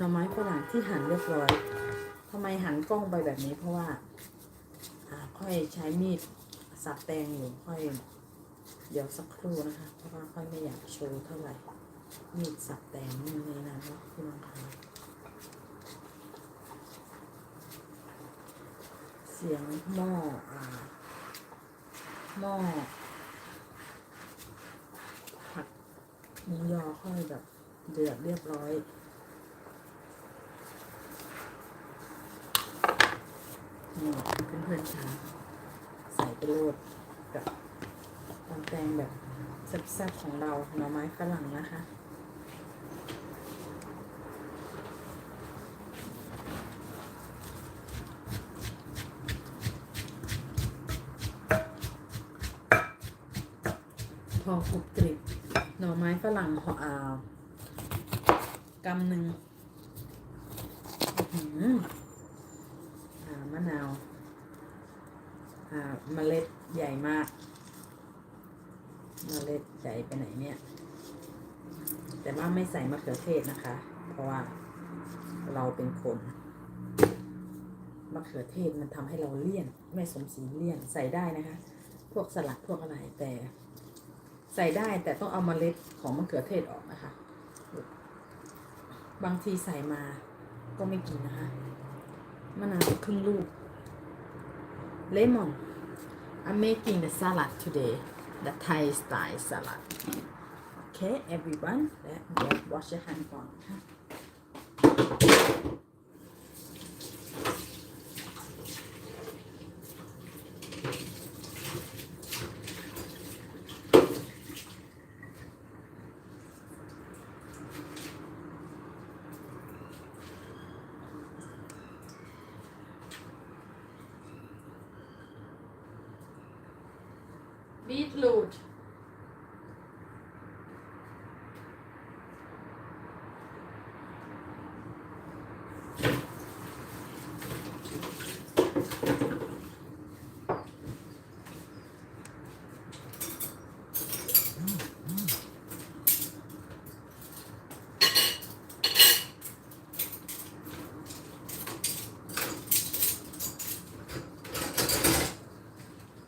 หน่อไม้ฝรั่งที่หั่นเรียบร้อยทำไมหันกล้องไปแบบนี้เพราะว่าค่อยใช้มีดสับแตงอยู่ค่อย เดี๋ยวสักครู่นะคะ เพราะว่าค่อยไม่อยากโชว์เท่าไหร่ มีดสับแตงนี่ในนั้นเนาะพี่น้องคะเสียงหม้ออ่าหม้อผัดมูยอค่อยแบบเดือดเรียบร้อย นี่เพื่อนๆคะใส่ไปโรดกับตำแตงแบบแซ่บๆของเราหน่อไม้ฝรั่งนะคะพอกรุบกริบหน่อไม้ฝรั่งห่ออ่ากำหนึ่งอื้อหืออ่า มะนาวอ่าเมล็ดใหญ่มาก เมล็ดใหญ่ไปไหนเนี่ย แต่ว่าไม่ใส่มะเขือเทศนะคะ เพราะว่าเราเป็นคนมะเขือเทศมันทำให้เราเลี่ยน ไม่สมศรีเลี่ยนใส่ได้นะคะ พวกสลัดพวกอะไรแต่ ใส่ได้แต่ต้องเอาเล็ดของมะเขือเทศออกนะคะ บางทีใส่มาก็ไม่กินนะคะ มะนาวครึ่งลูก lemon I'm making the salad today the Thai style salad okay everyone และเดี๋ยว wash your hand ก่ Beetroot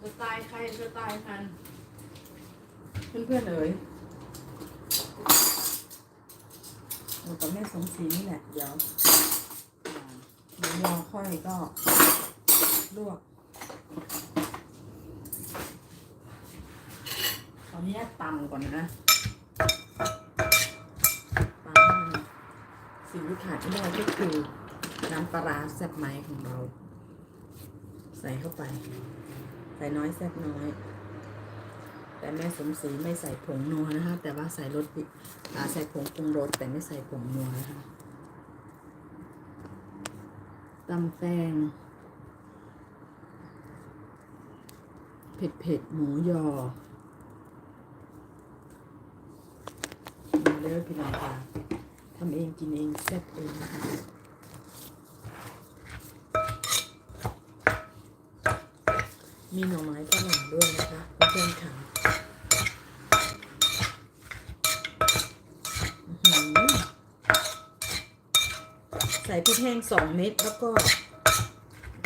จะตายใคร จะตายพัน เพื่อนๆเอ๋ยเรากับแม่สมศรีนี่แหละ เดี๋ยวอ่าหมูยอค่อยก็ลวกขออนุญาตตำก่อนนะตั้มสิ่งที่ขาดไม่ได้ก็คือน้ำปลาร้าแซ่บไหมของเรา ใส่เข้าไป ใส่น้อยแซ่บน้อย แต่แม่สมศรีไม่ใส่ผงนัวนะคะ แต่ว่าใส่รสดิอ่าใส่ผงปรุงรสแต่ไม่ใส่ผงนัวนะคะตำแตงเผ็ดเผ็ดหมูยอมาเลิกพี่น้องค่ะทำเองกินเองแซ่บเองนะคะ มีหน่อไม้ฝรั่งด้วยนะคะเพื่อนค่ะใส่พริกแห้งสองเม็ดแล้วก็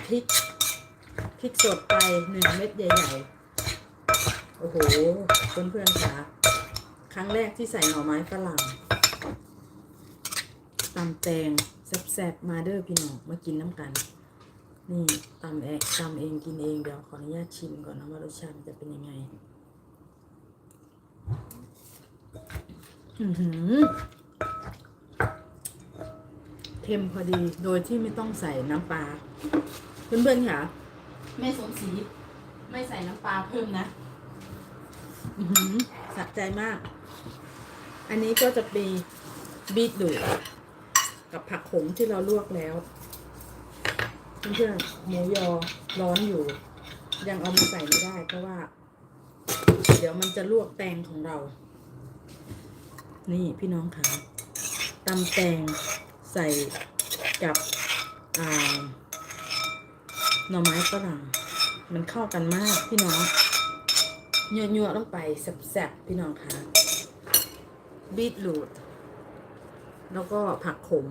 พริกพริกสดไปหนึ่งเม็ดใหญ่ๆ โอ้โห เพื่อนๆค่ะ ครั้งแรกที่ใส่หน่อไม้ฝรั่งตำแตงแซ่บๆ มาเด้อพี่น้องมากินน้ำกัน นี่ตำเองตำเองกินเองเดี๋ยวขออนุญาตชิมก่อนนะว่ารสชาติมันจะเป็นยังไง อือหือเค็มพอดีโดยที่ไม่ต้องใส่น้ำปลาเพื่อนๆค่ะแม่สมศรีไม่ใส่น้ำปลาเพิ่มนะอือหือสะใจมาก อันนี้ก็จะเป็นบีทรูทกับผักขมที่เราลวกแล้ว เพื่อนๆหมูยอร้อนอยู่ ยังเอามาใส่ไม่ได้ เพราะว่า เดี๋ยวมันจะลวกแตงของเรา นี่พี่น้องคะตำแตงใส่กับหน่อไม้ฝรั่งมันเข้ากันมากพี่น้องเยั่วๆลงไปแซ่บๆพี่น้องคะบีทรูทแล้วก็ผักขม